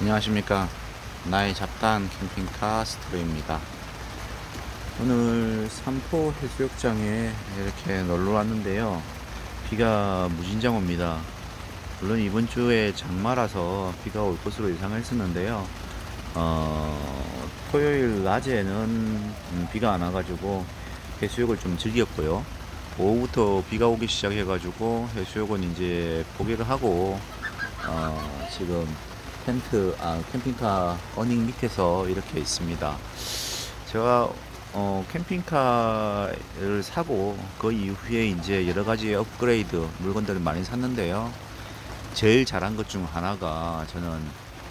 안녕하십니까. 나의 잡다한 캠핑카 스토리입니다. 오늘 삼포 해수욕장에 이렇게 놀러 왔는데요. 비가 무진장 옵니다. 물론 이번 주에 장마라서 비가 올 것으로 예상했었는데요. 어, 토요일 낮에는 음, 비가 안 와가지고 해수욕을 좀 즐겼고요. 오후부터 비가 오기 시작해가지고 해수욕은 이제 포기를 하고 어, 지금 텐트, 아, 캠핑카 어닝 밑에서 이렇게 있습니다. 제가 어, 캠핑카를 사고 그 이후에 이제 여러 가지 업그레이드 물건들을 많이 샀는데요. 제일 잘한 것 중 하나가 저는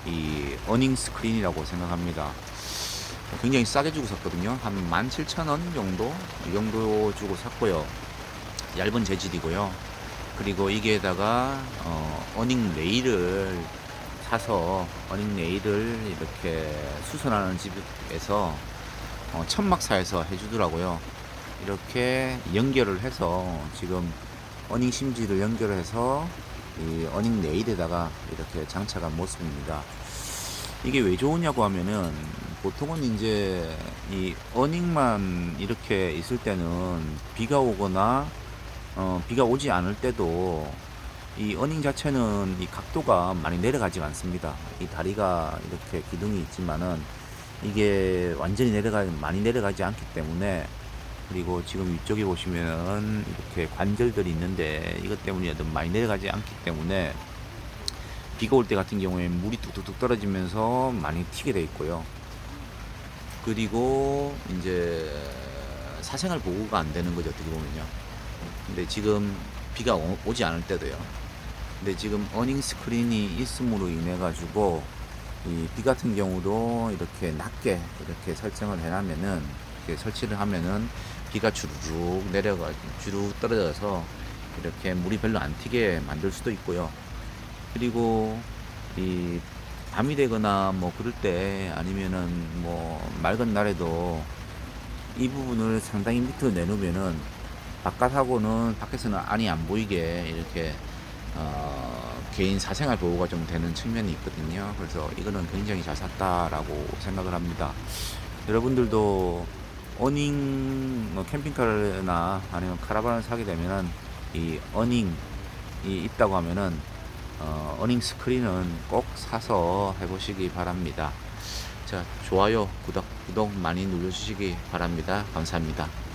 이 어닝 스크린이라고 생각합니다. 굉장히 싸게 주고 샀거든요. 한 17,000원 정도? 이 정도 주고 샀고요. 얇은 재질이고요. 그리고 이게다가 어, 어닝 레일을 사서 레일을 이렇게 수선하는 집에서 어, 천막사에서 해주더라고요. 이렇게 연결을 해서 지금 어닝 심지를 연결해서 이 어닝 레일에다가 이렇게 장착한 모습입니다. 이게 왜 좋으냐고 하면은 보통은 이제 이 어닝만 이렇게 있을 때는 비가 오거나 어, 비가 오지 않을 때도 이 어닝 자체는 이 각도가 많이 내려가지 않습니다. 이 다리가 이렇게 기둥이 있지만은 이게 완전히 내려가 많이 내려가지 않기 때문에 그리고 지금 위쪽에 보시면은 이렇게 관절들이 있는데 이것 때문이라도 많이 내려가지 않기 때문에 비가 올 때 같은 경우에 물이 뚝뚝뚝 떨어지면서 많이 튀게 돼 있고요. 그리고 이제 사생활 보호가 안 되는 거죠 어떻게 보면요. 근데 지금 비가 오- 오지 않을 때도요. 근데 지금 어닝 스크린이 있음으로 인해 가지고 이비 같은 경우도 이렇게 낮게 이렇게 설정을 해놓으면은 이렇게 설치를 하면은 비가 주르륵 내려가 주르륵 떨어져서 이렇게 물이 별로 안 튀게 만들 수도 있고요. 그리고 이 밤이 되거나 뭐 그럴 때 아니면은 뭐 맑은 날에도 이 부분을 상당히 밑으로 내놓으면은 바깥하고는 밖에서는 안이 안 보이게 이렇게 어, 개인 사생활 보호가 좀 되는 측면이 있거든요. 그래서 이거는 굉장히 잘 샀다라고 생각을 합니다. 여러분들도 어닝 뭐 캠핑카나 아니면 카라반을 사게 되면은 이 어닝이 있다고 하면은 어, 어닝 스크린은 꼭 사서 해보시기 바랍니다. 자, 좋아요, 구독, 구독 많이 눌러주시기 바랍니다. 감사합니다.